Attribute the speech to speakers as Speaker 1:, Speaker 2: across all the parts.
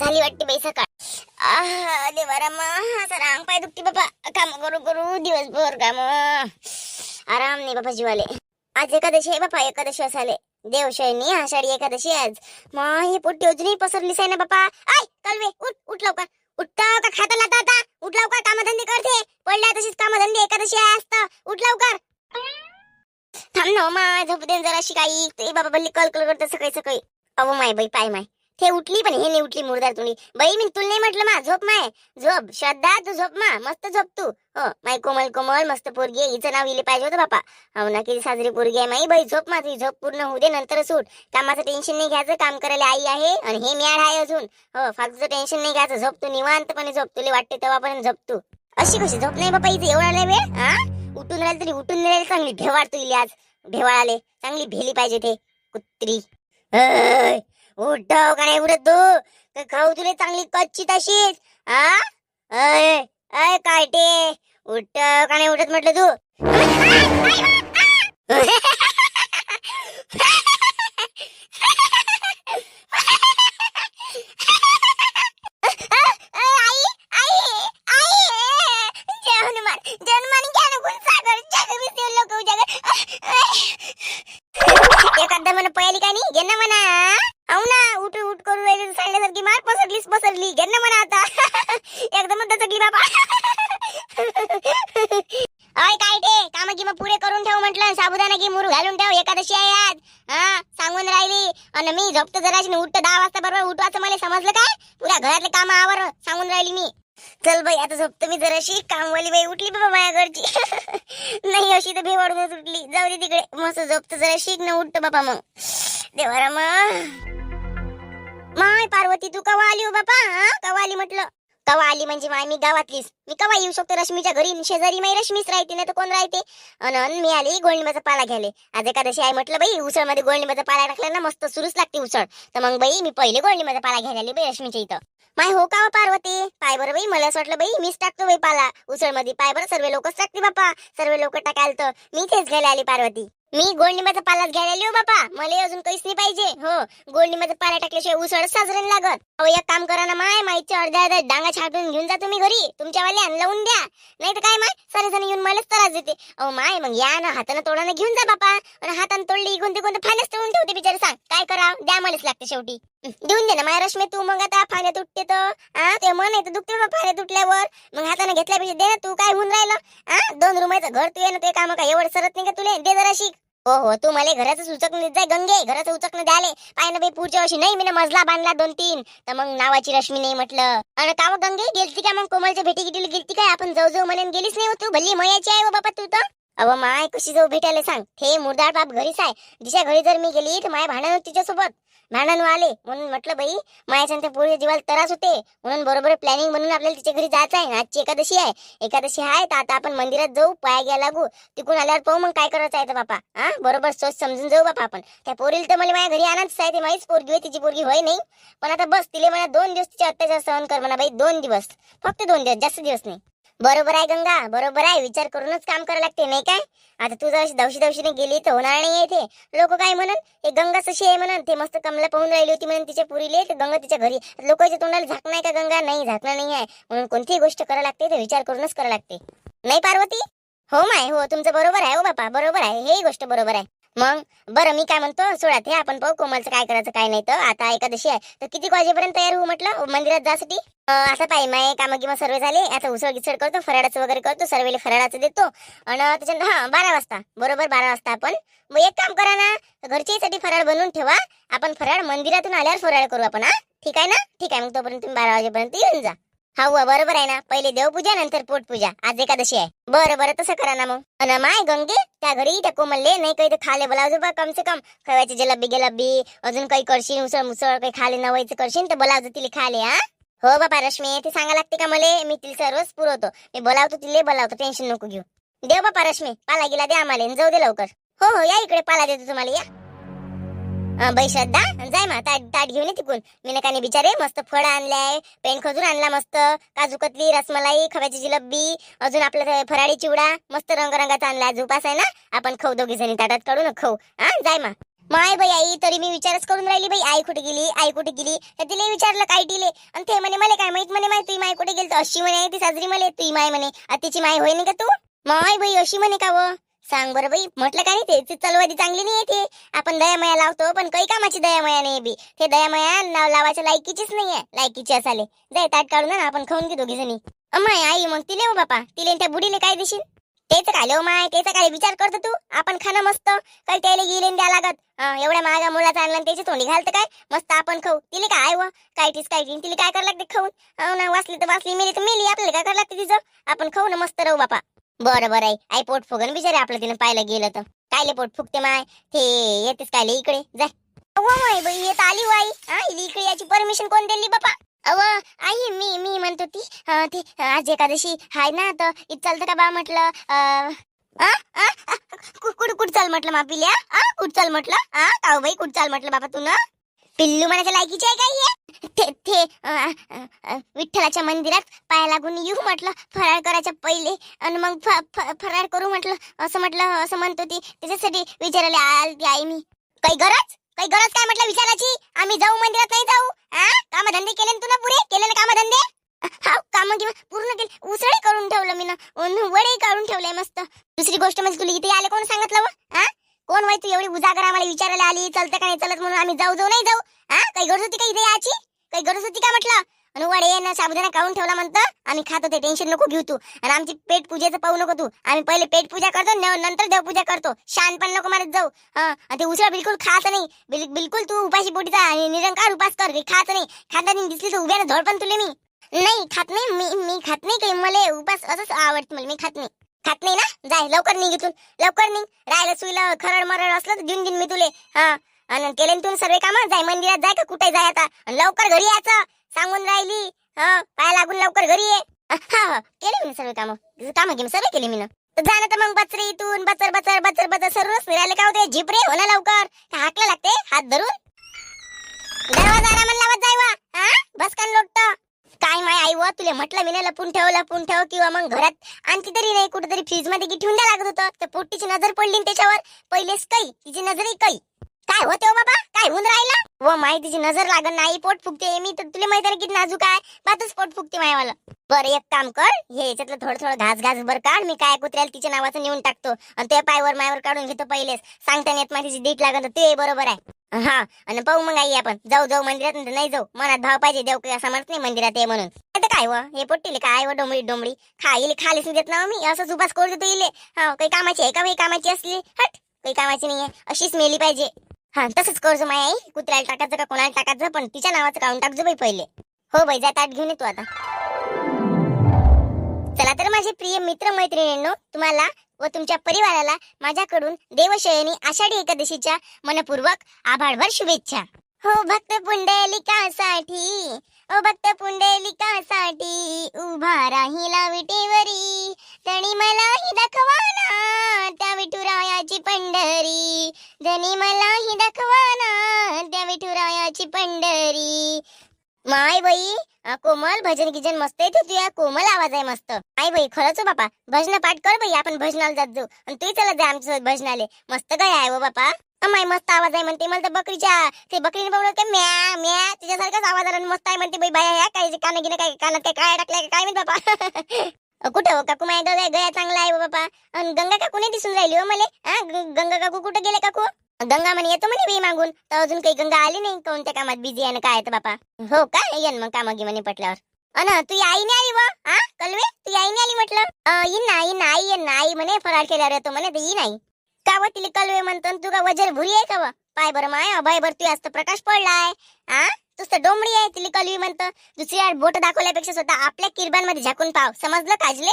Speaker 1: झाली वाटते बाई सकाळ. देवाराम देवारा रांग पाय दुखते बाबा. काम करू करू दिवसभर काम. आराम नाही बाबा जीवाले. आज एकादशी आहे बापा एकादशी असाले देवशयनी आषाढी एकादशी आज. मग ही पोट्टी अजूनही पसरलीच आहे ना बापा. आय कलवे उठ उठ लवकर. उठता का खात लाता आता. उठ लवकर कामधंदे करते. पडल्या तशीच कामधंदे एकादशी आहे असतं उठ लवकर. थांब ना हो मा झोप दे जराशी काही. ते बाबा बल्ली कल कल करत सकाळी सकाळी. अहो माय बाई पाय माय. ते उठली पण हे नाही उठली मुरदार तुम्ही बाई मी तुला नाही म्हटलं मा झोप माय. झोप श्रद्धा तू झोप मा. मस्त झोप तू. हो माय कोमल कोमल मस्त पोरगी आहे. हिचं नाव इले पाहिजे होतं बापा. हो ना किती साजरी पोरगी आहे माई. बाई झोप मा तुझी. झोप पूर्ण होऊ दे नंतर सूट. कामाचं टेन्शन नाही घ्यायचं काम करायला आई आहे आणि हे मॅड आहे अजून. हो फालतूचं टेन्शन नाही घ्यायचं. झोप तू निवांतपणे झोप. तुला वाटते तेव्हापर्यंत झोप तू. अशी कशी? झोप नाही बापा इथे. एवढा नाही वेळ? हा उठून राहिली तरी उठून नाही चांगली भेवाड तू इले आज. भेवाळाले चांगली भेली पाहिजे ते. कुत्री. अय, उठव का नाही उडत तू? खाऊ तुले चांगली कच्ची तशीच अय अय कायटे उठाव का नाही उठत म्हटलं तू? आई आई आई एखादा म्हणा पहिली का नाही? घे ना म्हणा. करू मार पसरलीच पसरली. घे ना म्हणा आता. एकदम दचकली बाबा. अय काय ते? काम गिम पुढे करून ठेव म्हटलं. साबुदाना की मुरू घालून ठेव. एकादशी आहे आज. हा सांगून राहिली. आणि मी झोपतो जराशी. उठतो दहा वाजता बरोबर. उठवायचं मला समजलं काय? पुऱ्या घरातले काम आवर. सांगून राहिली मी. चल बाई आता झोपतो मी जराशी. कामवाली बाई उठली बाबा माझ्या घरची नाही अशी तर भेवाडूनच उठली जाऊ दे तिकडे. मस्त झोपतो जरा शिक न उठतो बाबा मग. देवारा मग माय पार्वती तू कवा आली हो बापा हा? कवा आली म्हटलं? कवा आली म्हणजे माय? मी गावातलीच. मी कवा येऊ शकतो रश्मीच्या घरी? शेजारी माई रश्मीच राहते नाही तर कोण राहते? अन मी आली गोळणीबाचा पाला घ्यायला. आज एकादशी आहे म्हटलं बाई उसळमध्ये गोळणीबाचा पाला टाकला ना मस्त सुरूच लागते उसळ. तर मग बाई मी पहिले गोळणीबाचा पाला घ्यायला आली बाई रश्मीच्या इथं. माय हो का हो पार्वती? पाय बरं बाई मला असं वाटलं बाई मीच टाकतो बाई पाला. उसळमध्ये पाय बरं सर्व लोकच टाकते बापा. सर्व लोक टाकायला तर मी तेच घ्यायला आली पार्वती. मी गोडनिंबाचा पालाच घ्यायला आली हो बापा. मला अजून काहीच नाही पाहिजे. हो गोडनिंबाचा पाला टाकल्याशिवाय उसळ साजरे लागत. अहो एक काम करा ना माय माईच्या अर्ध्या अर्ध्या डांगा छाटून घेऊन जा तुम्ही घरी. तुमच्या वाले लावून द्या. नाही तर काय माय? सारे जण येऊन मलाच त्रास देते. अहो माय मग या ना हातानं तोडानं घेऊन जा बापा. आणि हातानं तोडली कोणते कोणते फायनच तोडून ठेवते बिचारे सांग. काय करा द्या मलाच लागते शेवटी. देऊन दे ना माय रश्मी तू मग आता फाण्या तुटते तर. हा ते मन आहे तर दुखते बाबा फाण्या तुटल्यावर. मग हाताने घेतल्यापेक्षा दे ना तू काय होऊन राहिलं? हा दोन रुमायचं घर तू ये ना ते काम काय एवढं सरत नाही का तुले? दे जरा शिक. हो हो तू मला घराचं सुचक नाही जाय गंगे घराचं उचकणं द्याले. पाय ना बाई पुढच्या वर्षी नाही मी मजला बांधला दोन तीन. तर मग नावाची रश्मी नाही म्हटलं. अरे का मग गंगे गेलती का मग? कोमलच्या भेटी गिटीला गेलती काय? आपण जाऊ जाऊ म्हणून गेलीच नाही हो तू. भल्ली मयाची आहे हो बाबा तू तर. अव माय कशी जाऊ भेटायला सांग. हे मुरदार बाप घरीच आहे दिशा घरी जर मी गेली तर माय भांडण तिच्यासोबत. भांडण आले म्हणून म्हटलं बाई मायाच्या त्या पोरी जीवाला त्रास होते. म्हणून बरोबर प्लॅनिंग म्हणून आपल्याला तिच्या घरी जायचं आहे. आजची एकादशी आहे. एकादशी आहे तर आता आपण मंदिरात जाऊ पाया घ्या लागू. तिकडून आल्यावर पाहू मग काय करायचं आहे तर बापा. हा? बरोबर सोच समजून जाऊ बापा आपण. त्या पोरीला तर मला माझ्या घरी आणायच आहे ते माहीच पोरगी होय तिची पोरगी होय नाही. पण आता बस तिले मला दोन दिवस तिच्या अत्याचार सहन कर म्हणा बाई दोन दिवस. फक्त दोन दिवस जास्त दिवस नाही. बरोबर आहे गंगा बरोबर आहे. विचार करूनच काम करावं लागते नाही काय? आता तू जर दवशी दवशीने गेली तर होणार नाही इथे. ते लोक काय म्हणून? हे गंगा तशी आहे म्हणून. ते मस्त कमला पाहून राहिली होती म्हणून तिच्या पुरीले. तर गंगा तिच्या घरी. लोकांच्या तोंडाला झाकणं का गंगा? नाही झाकणार नाही आहे. म्हणून कोणतीही गोष्ट करावं लागते तर विचार करूनच करावं लागते. नाही पार्वती? हो माय हो तुमचं बरोबर आहे हो बापा. बरोबर आहे. हे गोष्ट बरोबर आहे. मग? बरं मी काय म्हणतो सोडा ते आपण पाहू कोमलचं काय करायचं काय नाही तर. आता एकादशी आहे. तर किती वाजेपर्यंत तयार होऊ म्हटलं? मंदिरात जासाठी? असं पाहिजे माय कामं किंवा सर्व झाले. आता उसळ गिसळ करतो फराळाचं वगैरे करतो सर्वेले फराळाचं देतो. आणि त्याच्यानंतर हा बारा वाजता. बरोबर बारा वाजता आपण. मग एक काम करा ना घरच्यासाठी फराळ बनवून ठेवा. आपण फराळ मंदिरातून आल्यावर फराळ करू आपण हा? ठीक आहे ना? ठीक आहे मग तोपर्यंत तुम्ही बारा वाजेपर्यंत येऊन जा. हा बरोबर आहे ना. पहिले देवपूजा नंतर पोटपूजा. आज एकादशी आहे. बरं बरं तसं करा ना मग. अन माय गंगे त्या घरी त्या कोमलले नाही काही तर खाले बोला अजून कम से कम खवायचे जलबी गेलबी अजून काही करशील उसळ मुसळ काही खाले नवायचं करशील तर बोलावजो तिला खाले हा? हो बाबा रश्मी ते सांगा लागते का मले? मी तिला सर्वच पुरवतो. मी बोलावतो तिले बोलावतो. टेन्शन नको घेऊ. देव बापा रश्मी पाला गेला दे आम्हाला जाऊ दे लवकर. हो हो या इकडे पाला देतो तुम्हाला या. बाई श्रद्धा जाय मा ताट ताट घेऊन ये तिकून. मी नकाने बिचारे मस्त फळ आणलाय पेन खजूर आणला मस्त काजू कतली रसमलाई खव्याची जिलबी अजून आपलं फराळी चिवडा मस्त रंगरंगाचा आणला. आज आहे ना आपण खाऊ दोघी जणी ताटात काढू ना खाऊ. हा जाय मा माय बाई आई तरी मी विचारच करून राहिली बाई आई कुठे गेली आई कुठे गेली? तर तिला विचारलं काय दिले आणि ते म्हणे मला काय माहीत म्हणे माय तुझी माय कुठे गेली तर अशी म्हणे ती साजरी म्हणे तुझी माय म्हणे. आतीची माय होय नाही का तू? माय बाई अशी म्हणे का व? सांग बरं बाई. म्हटलं का नाही ते? ती चलवादी चांगली नाही ते. आपण दयामया लावतो पण काही कामाची दयामया नाही बी. ते दयामया नाव लावायच्या लायकीचीच नाही आहे. लायकीची असाले जाय ताट काढून ना आपण खाऊन घेऊ दोघी जणी अमाय आई मग तिले हो बापा. तिले त्या बुडीले काय देशील? तेच काय लो माय तेच काय विचार करतो तू? आपण खाणं मस्त. काही त्याला येईल द्या लागत. एवढ्या महागा मुलाचा आणला त्याची तोंडी घालतं काय? मस्त आपण खाऊ. तिले काय व काय टीस काय टीस तिला काय करायला लागते खाऊन? ना वाचली तर वाचली मेली तर मेली. आपल्याला काय करायला लागते तिचं? आपण खाऊ ना मस्त राहू बापा. बरं बरं आई. आई पोट फुगन बिचारे आपलं तिनं पाहिलं गेलं तर. कायले पोट फुगते माय? ते येतेच कायले इकडे? जाय बाई येत आली हो आई. हा इकडे याची परमिशन कोण दिली बापा? अव आई मी मी म्हणत होती. ते आज एकादशी हाय ना तर इथं चालतं का बा म्हटलं? अं, कुठ कु- चाल म्हटलं मापिल्या? कुठ चाल म्हटलं? आ काऊ बाई कुठ चाल म्हटलं बाबा तू ना पिल्लू म्हणाच्या लायकीची आहे ते ते अं, अं, अं, विठ्ठलाच्या मंदिरात पाय लागून येऊ म्हटलं फराळ करायच्या पहिले आणि मग फ- फ- फराळ करू म्हटलं असं म्हटलं असं म्हणत होती. त्याच्यासाठी विचारायला आलती आई मी. काही गरज? काही गरज काय? म्हटलं विचारायची. आम्ही जाऊ मंदिरात नाही जाऊ. हा कामधंदे केले ना तुला पुरे केले ना कामधंदे? हा काम किंवा पूर्ण केले. उसळी करून ठेवलं मी ना. वडे काढून ठेवलंय मस्त. दुसरी गोष्ट म्हणजे तुला इथे आले कोण सांगितलं व? हा कोण तू एवढी उजागर आम्हाला विचारायला आली चलतं का नाही चलत म्हणून आम्ही जाऊ जाऊ नाही जाऊ. हा? काही गरज होती का इथे याची काही गरज होती का म्हटलं? आणि वडे ना साबुदाणा काढून ठेवला म्हणतं. आम्ही खात होते टेन्शन नको घेऊ तू. आणि आमची पेट पूजेचं पाहू नको तू. आम्ही पहिले पेट पूजा करतो न- नंतर देवपूजा करतो. शान पण नको मारत जाऊ. हा? ते उसळ बिलकुल खात नाही. बिलकुल तू उपाशी पोटीचा आणि निरंकार उपास कर काही खात नाही. खाता दिसली तर उभ्यानं झोड पण तुले मी. नाही खात नाही मी मी खात नाही काही मला उपास असंच आवडतं मला मी खात नाही. खात नाही ना? जाय लवकर निघ इथून. लवकर निघ. राहिलं सुईला खरड मरड असलं तर देऊन देईन मी तुले. हा. आणि केले तुम्ही तू सर्व कामं? जाय मंदिरात जाय का? कुठे जाय आता? लवकर घरी यायचं. सांगून राहिली. हा पाय लागून लवकर घरी ये. हा केले मी सर्व कामं? काम घेऊन सर्व केले मी ना. जाणं तर मग बचरे इथून. बचर बचर बचर बचर. सर्वच फिरायला काय होते झिपरे हो ना लवकर. का हाकला लागते? हात धरून. दरवाजा आरामात लावत जाय वा. हा? बस कान लोटतं. काय माय आई व? तुला म्हटलं मी ना लपून ठेव लपून ठेव किंवा मग घरात आणखी तरी नाही कुठेतरी फ्रीजमध्ये की ठेवून द्या लागत होतं. तर पोट्टीची नजर पडली त्याच्यावर. पहिलेच काही तिची नजरही काही काय होते हो बाबा? काय होऊन राहिला? व माय तिची नजर लागत नाही पोट फुगते. मी तर तुला माहिती आहे किती नाजूक आहे. बातच पोट फुगते मायवाला. बरं एक काम कर. हे याच्यातलं थोडं थोडं घास घास बर काढ. मी काय कुत्र्याला तिच्या नावाचं नेऊन टाकतो. आणि ते पायवर मायवर काढून घेतो पहिलेच. सांगता येत माझी डीट लागत ते बरोबर आहे. हा आणि पाहू मग आई आपण. जाऊ जाऊ मंदिरात नाही जाऊ. मनात भाव पाहिजे देव काही असा म्हणत नाही मंदिरात ये म्हणून. आता काय व? हे पोट्टीले काय व डोंबळी डोंबळी? खा इले खालीच देत ना मी. असंच उपास करू देतो इले. हा काही कामाची आहे का? काही कामाची असली? हट काही कामाची नाहीये. अशीच मेली पाहिजे. हा तसंच करजो माय आई. कुत्र्याला टाकायचं का कोणाला टाकायचं? पण तिच्या नावाचं काढून टाकजो बाई पहिले. हो बाई जा ताट घेऊन येतो आता. चला तर माझे प्रिय मित्र मैत्रिणींनो तुम्हाला व तुमच्या परिवाराला माझ्याकडून देवशयनी आषाढी एकादशीच्या मनपूर्वक आभाळभर शुभेच्छा. हो भक्त पुंडलिकासाठी भक्त पुंडलिकासाठी उभा राहिला विटेवरी. तणी मलाही दाखवाना त्या विठुरायाची पंढरी. धनी मलाही दाखवाना त्या विठुरायाची पंढरी. माय बाई कोमल भजन गिजन मस्त येते तुझ्या कोमल आवाज आहे मस्त. आई बाई खरंच हो बापा भजन पाठ कर बाई आपण भजनाला जात जाऊ. आणि तू चला जा आमच्यासोबत भजनाले. मस्त काय आहे हो बापा. माय मस्त आवाज आहे म्हणते. मला तर बकरीच्या ते बकरीने बघून काय म्या म्या तिच्यासारखाच आवाज आला मस्त आहे म्हणते बाई बाया ह्या काय काना गिने काय कानात काय काय टाकलंय काय माहीत बापा. कुठं हो काकू? माय गया गया चांगला आहे हो बापा. आणि गंगा काकू नाही दिसून राहिली हो मला? हा गंगा काकू कुठं गेले काकू? गंगा म्हणे येतो म्हणे बी मागून. तर अजून काही गंगा आली नाही. कोणत्या कामात बिझी आहे ना काय आहे तर बापा. हो का? येन मग कामा म्हणे पटल्यावर अन तू आई नाही आली व? हा कलवे? तू आई नाही आली म्हटलं? अ, येईन ना येईन ना आई येईन ना आई म्हणे फराळ केल्यावर येतो म्हणे तर येईन आई का कलवे म्हणतो आणि तू का वजर भुरी आहे का पाय बरं माय अभय बर तू असतं प्रकाश पडलाय. आ? तूच तर डोंबडी आहे तिला कलवी म्हणतं. दुसरी बोट दाखवल्यापेक्षा स्वतः आपल्या किरबांमध्ये झाकून पाव. समजलं काजले?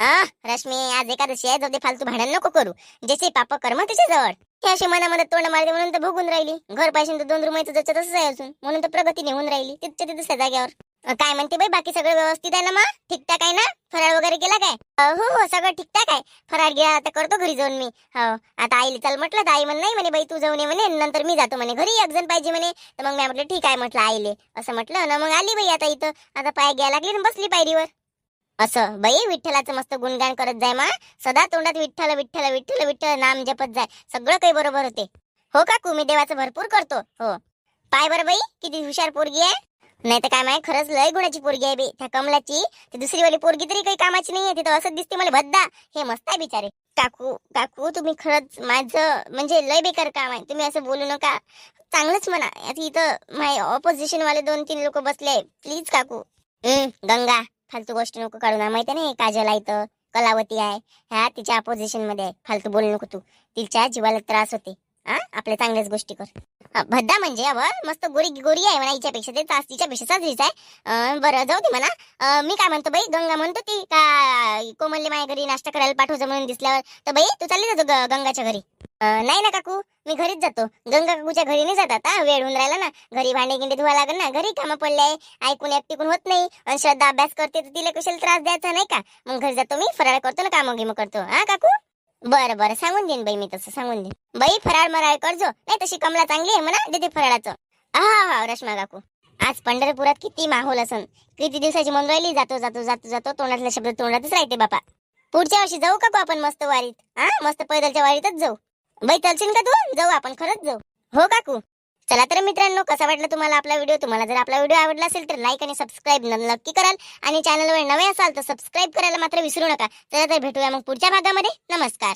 Speaker 1: आ रश्मी आज एकादशी आहे जाऊ दे फालतू भांडण नको करू. जसे पाप कर्म त्याच्याजवळ हे अशी मनामध्ये तोंड मारते म्हणून तर भोगून राहिली. घर पाहिजे तर दोन रुमायचं जसं तसंच आहे अजून. म्हणून तर प्रगती नेऊन राहिली. तिथच्या तिथं जाग्यावर काय म्हणते बाई बाकी सगळं व्यवस्थित आहे ना मग? ठीकठाक आहे ना? फराळ वगैरे केला काय? हो हो सगळं ठीकठाक आहे. फराळ घ्या आता करतो घरी जाऊन मी. हो आता आईला चल म्हटलं तर आई म्हण नाही म्हणे बाई तू जाऊन ये म्हणे नंतर मी जातो म्हणे. घरी एक जण पाहिजे म्हणे. तर मग मी म्हटलं ठीक आहे म्हटलं आईले. असं म्हटलं ना मग आली बाई आता इथं. आता पाय घ्यायला लागली ना बसली पायरीवर. असं बाई विठ्ठलाचं मस्त गुणगान करत जाय मा. सदा तोंडात विठ्ठल विठ्ठल विठ्ठल विठ्ठल नाम जपत जाय. सगळं काही बरोबर होते. हो काकू मी देवाचं भरपूर करतो. हो. पाय बरं बाई किती हुशार पोरगी आहे. नाही तर काय माहिती खरंच लय गुणाची पोरगी आहे बे. त्या कमलाची ती दुसरी वाली पोरगी तरी काही कामाची नाहीये. तिथं असं दिसते मला भद्दा. हे मस्त आहे बिचारे. काकू काकू तुम्ही खरंच माझं म्हणजे लय बेकार काम आहे. तुम्ही असं बोलू नका. चांगलंच म्हणा. आता इथं माय ऑपोजिशन वाले दोन तीन लोक बसले प्लीज काकू. गंगा. फालतू गोष्टी नको काढू ना. माहिती नाही काजल आहे इथं. कलावती आहे. ह्या तिच्या अपोजिशनमध्ये आहे. फालतू बोलू नको तू. तिच्या जीवाला त्रास होते. हा? आपल्या चांगल्याच गोष्टी कर. भद्दा म्हणजे अवर मस्त गोरी गोरी आहे म्हणा हिच्यापेक्षा ते तास तिच्यापेक्षा साजरीच आहे. बरं जाऊ दे म्हणा. मी काय म्हणतो बाई गंगा म्हणतो ती का कोमलने माझ्या घरी नाश्ता करायला पाठवतो म्हणून दिसल्यावर? तर बाई तू चालली जातो ग- गंगाच्या घरी. नाही ना काकू मी घरीच जातो. गंगा काकूच्या घरी नाही जातात आता वेळ होऊन राहिला ना. घरी भांडे गिंडे धुवा लागेल ना घरी कामं पडले आहे ऐकून एकटिकून होत नाही. आणि श्रद्धा अभ्यास करते तर तिला कशाला त्रास द्यायचा नाही का? मग घरी जातो मी फराळ करतो ना कामं गिमं करतो. हा काकू? बरं बरं. सांगून देईन बाई मी तसं सांगून देईन. बाई फराळ मराळ करजो. नाही तशी कमला चांगली आहे म्हणा देते फराळाचं. हा हा रश्मा काकू. आज पंढरपुरात किती माहोल असन. किती दिवसाची मन राहिली जातो जातो जातो जातो तोंडातला शब्द तोंडातच राहते बापा. पुढच्या वर्षी जाऊ का आपण मस्त वारीत? हा मस्त पैदलच्या वारीतच जाऊ. बाई चलशील का तू? जाऊ आपण खरंच जाऊ. हो काकू. चला तर मित्रांनो कसा वाटला तुम्हाला आपला व्हिडिओ तुम्हाला जर आपला व्हिडिओ आवडला असेल तर लाईक आणि सबस्क्राईब नक्की कराल. आणि चॅनलवर नवे असाल तर सबस्क्राईब करायला मात्र विसरू नका. चला तर भेटूया मग पुढच्या भागामध्ये. नमस्कार.